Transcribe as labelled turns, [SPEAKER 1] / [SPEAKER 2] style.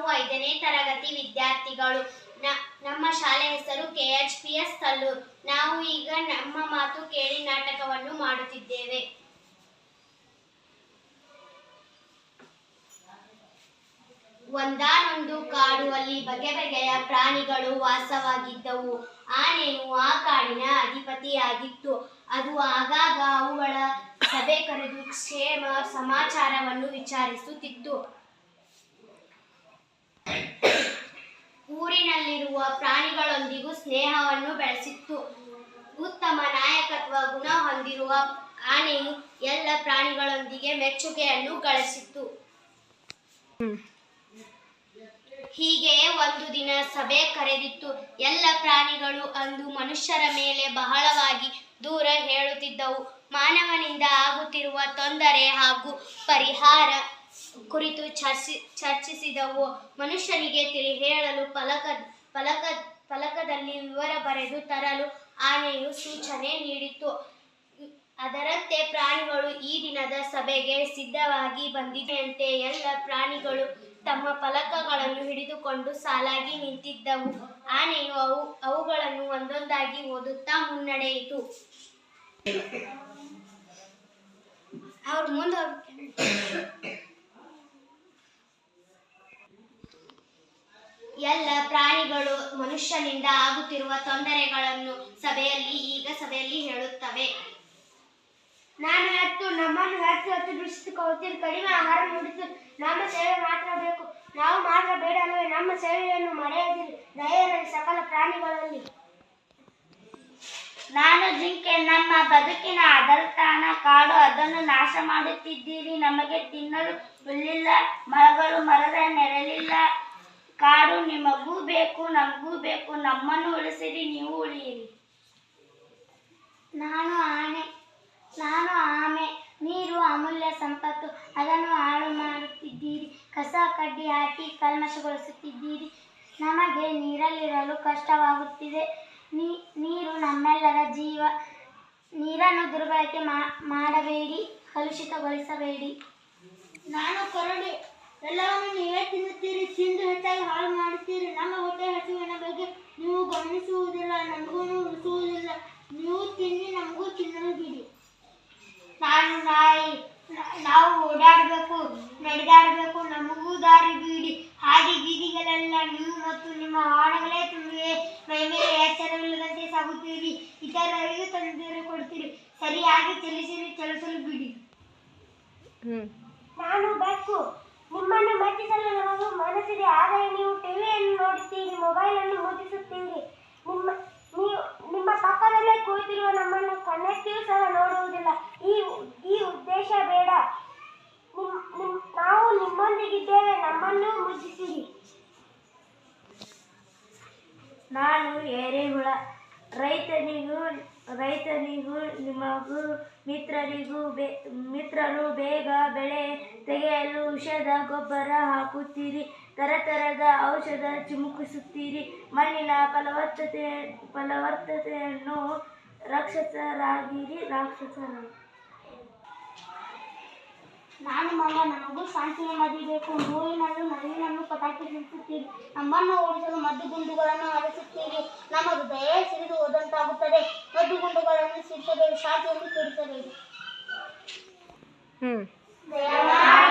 [SPEAKER 1] ನಾವು ಐದನೇ ತರಗತಿ ವಿದ್ಯಾರ್ಥಿಗಳು. ನ- ನಮ್ಮ ಶಾಲೆ ಹೆಸರು K H P S Tallur. ನಾವು ಈಗ ನಮ್ಮ ಮಾತು ಕೇಳಿ ನಾಟಕವನ್ನು ಮಾಡುತ್ತಿದ್ದೇವೆ. ಒಂದಾನೊಂದು ಕಾಡುವಲ್ಲಿ ಬಗೆ ಬಗೆಯ ಪ್ರಾಣಿಗಳು ವಾಸವಾಗಿದ್ದವು. ಆನೆಯು ಆ ಕಾಡಿನ ಅಧಿಪತಿಯಾಗಿತ್ತು. ಅದು ಆಗಾಗ ಅವುಗಳ ಸಭೆ ಕರೆದು ಕ್ಷೇಮ ಸಮಾಚಾರವನ್ನು ವಿಚಾರಿಸುತ್ತಿತ್ತು ಊರಿನಲ್ಲಿರುವ ಪ್ರಾಣಿಗಳೊಂದಿಗೂ ಸ್ನೇಹವನ್ನು ಬೆಳೆಸಿತ್ತು. ಉತ್ತಮ ನಾಯಕತ್ವ, ಗುಣ ಹೊಂದಿರುವ ಆನೆಯು ಎಲ್ಲ ಪ್ರಾಣಿಗಳೊಂದಿಗೆ ಮೆಚ್ಚುಗೆಯನ್ನು ಗಳಿಸಿತ್ತು. ಹೀಗೆ ಒಂದು ದಿನ ಸಭೆ ಕರೆದಿತ್ತು. ಎಲ್ಲ ಪ್ರಾಣಿಗಳು ಅಂದು ಮನುಷ್ಯರ ಮೇಲೆ ಬಹಳವಾಗಿ ದೂರ ಹೇಳುತ್ತಿದ್ದವು. ಮಾನವನಿಂದ ಆಗುತ್ತಿರುವ ತೊಂದರೆ ಹಾಗೂ ಪರಿಹಾರ ಕುರಿತು ಚರ್ಚಿ, ಚರ್ಚಿಸಿದವು. ಮನುಷ್ಯನಿಗೆ ತಿಳಿ ಹೇಳಲು ಫಲಕ ಫಲಕ ಫಲಕದಲ್ಲಿ ವಿವರ ಬರೆದು ತರಲು ಆನೆಯು ಸೂಚನೆ ನೀಡಿತು. ಅದರಂತೆ ಪ್ರಾಣಿಗಳು ಈ ದಿನದ ಸಭೆಗೆ ಸಿದ್ಧವಾಗಿ ಬಂದಿದೆಯಂತೆ ಎಲ್ಲ ಪ್ರಾಣಿಗಳು ತಮ್ಮ ಫಲಕಗಳನ್ನು ಹಿಡಿದುಕೊಂಡು ಸಾಲಾಗಿ ನಿಂತಿದ್ದವು. ಆನೆಯು ಅವು, ಅವುಗಳನ್ನು ಒಂದೊಂದಾಗಿ ಓದುತ್ತಾ ಮುನ್ನಡೆಯಿತು. ಅವ್ರು ಮುಂದೆ ಎಲ್ಲ ಪ್ರಾಣಿಗಳು ಮನುಷ್ಯನಿಂದ ಆಗುತ್ತಿರುವ ತೊಂದರೆಗಳನ್ನು ಸಭೆಯಲ್ಲಿ ಈಗ ಸಭೆಯಲ್ಲಿ ಹೇಳುತ್ತವೆ.
[SPEAKER 2] ನಾನು ಹತ್ತು ನಮ್ಮನ್ನು ಹತ್ತು ಹತ್ತು ಬಿಡಿಸಿಕೊಳ್ಳುತ್ತೀರಿ ಕಡಿಮೆ ಆಹಾರ ನೀಡುತ್ತೀರಿ ನಮ್ಮ ಸೇವೆ ಮಾತ್ರ ಬೇಕು. ನಾವು ಮಾತ್ರ ಬೇಡ ಅಲ್ಲವೇ ನಮ್ಮ ಸೇವೆಯನ್ನು ಮರೆಯದಿರಿ. ದಯರಲ್ಲಿ ಸಕಲ ಪ್ರಾಣಿಗಳಲ್ಲಿ.
[SPEAKER 3] ನಾನು ಜಿಂಕೆ ನಮ್ಮ ಬದುಕಿನ ಅದಲ್ತಾನ ಕಾಡು ಅದನ್ನು ನಾಶ ಮಾಡುತ್ತಿದ್ದೀರಿ. ನಮಗೆ ತಿನ್ನಲು ಹುಲ್ಲಿಲ್ಲ ಮರಗಳು ಮರದ ಬೇಕು ನಮಗೂ ಬೇಕು ನಮ್ಮನ್ನು ಉಳಿಸಿರಿ ನೀವು ಉಳಿಯಿರಿ.
[SPEAKER 2] ನಾನು ಆನೆ ನಾನು ಆಮೆ ನೀರು ಅಮೂಲ್ಯ ಸಂಪತ್ತು ಅದನ್ನು ಹಾಳು ಮಾಡುತ್ತಿದ್ದೀರಿ ಕಸ ಕಡ್ಡಿ ಹಾಕಿ ಕಲ್ಮಶಗೊಳಿಸುತ್ತಿದ್ದೀರಿ. ನಮಗೆ ನೀರಲ್ಲಿರಲು ಕಷ್ಟವಾಗುತ್ತಿದೆ ನೀ ನೀರು ನಮ್ಮೆಲ್ಲರ ಜೀವ ನೀರನ್ನು ದುರ್ಬಳಕೆ ಮಾ- ಮಾಡಬೇಡಿ ಕಲುಷಿತಗೊಳಿಸಬೇಡಿ. ನಾನು ಕರಡಿ ಎಲ್ಲವನ್ನು ನೀವೇ ತಿನ್ನುತ್ತೀರಿ ತಿಂದು ಹೆಚ್ಚಾಗಿ ಹಾಳು ಮಾಡುತ್ತೀರಿ ನಮ್ಮ ಹೊಟ್ಟೆ ಹಸುವಿನ ಬಗ್ಗೆ ನೀವು ಗಮನಿಸುವುದಿಲ್ಲ ನಮಗೂ ಉಳಿಸುವುದಿಲ್ಲ ನೀವು ತಿನ್ನಿ ನಮಗೂ ತಿನ್ನಲು ಬಿಡಿ ನಾಯಿ ನಾವು ಓಡಾಡಬೇಕು ನಡೆದಾಡಬೇಕು ನಮಗೂ ದಾರಿ ಬೀಡಿ. ಹಾದಿ ಬೀದಿಗಳೆಲ್ಲ ನೀವು ಮತ್ತು ನಿಮ್ಮ ಆಣಗಳೇ ತುಂಬಿವೆ. ಮೈ ಮೇಲೆ ಎಚ್ಚರವಿಲ್ಲದಂತೆ ಸಾಗುತ್ತೀರಿ. ಇತರರಿಗೂ ತೊಂದರೆ ಕೊಡ್ತೀರಿ. ಸರಿಯಾಗಿ ಚಲಿಸಿರಿ ಚಲಿಸಲು ಬಿಡಿ. ನಾನು ಬೆಕ್ಕು ನಿಮ್ಮನ್ನು ಮೆಚ್ಚಿಸಲು ನಮಗೂ ಮನಸ್ಸಿದೆ. ಆದರೆ ನೀವು ಟಿವಿಯನ್ನು ನೋಡುತ್ತೀರಿ ಮೊಬೈಲ್ ಅನ್ನು ಮುದ್ರಿಸುತ್ತೀರಿ ನಿಮ್ಮ ನೀವು ನಿಮ್ಮ ಪಕ್ಕದಲ್ಲೇ ಕುಳಿತಿರುವ ನಮ್ಮನ್ನು ಕಣ್ಣೆತ್ತಿಯೂ ಸಹ ನೋಡುವುದಿಲ್ಲ ಈ ಈ ಉದ್ದೇಶ ಬೇಡ ನಿಮ್ ನಿಮ್ ನಾವು ನಿಮ್ಮೊಂದಿಗಿದ್ದೇವೆ ನಮ್ಮನ್ನು ಮುಚ್ಚಿಸಿರಿ.
[SPEAKER 3] ನಾನು ಎರೆಹುಳ, ರೈತನಿಗೂ ರೈತನಿಗೂ, ನಿಮಗೂ, ಮಿತ್ರರಿಗೂ ಬೇ, ಮಿತ್ರರು ಬೇಗ ಬೆಳೆ ತೆಗೆಯಲು ಔಷಧ, ಗೊಬ್ಬರ ಹಾಕುತ್ತೀರಿ. ತರತರದ ಔಷಧ ಚಿಮುಕಿಸುತ್ತೀರಿ. ಮಣ್ಣಿನ ಫಲವತ್ತತೆ, ಫಲವತ್ತತೆಯನ್ನು ರಾಕ್ಷಸರಾಗಿರಿ, ರಾಕ್ಷಸರಾಗಿ.
[SPEAKER 2] ನಾನು ಮಗ ನಮಗೂ ಶಾಂತಿಯ ಮಾಡಿಬೇಕು ಬೇಕು. ಮೂರಿನಲ್ಲೂ ನಡುವಿನಲ್ಲೂ ಪಟಾಕಿ ಸಿಡಿಸುತ್ತೀರಿ ನಮ್ಮನ್ನು ಓಡಿಸಲು ಮದ್ದುಗುಂಡುಗಳನ್ನು ಹಾರಿಸುತ್ತೀರಿ. ನಮಗೆ ಹೃದಯ ಸಿಡಿದು ಹೋದಂತಾಗುತ್ತದೆ. ಮದ್ದುಗುಂಡುಗಳನ್ನು ಸಿಡಿಸಬೇಡಿ ಶಾಂತಿಯನ್ನು ಕೆಡಿಸಬೇಡಿ. ದಯಮಾಡಿ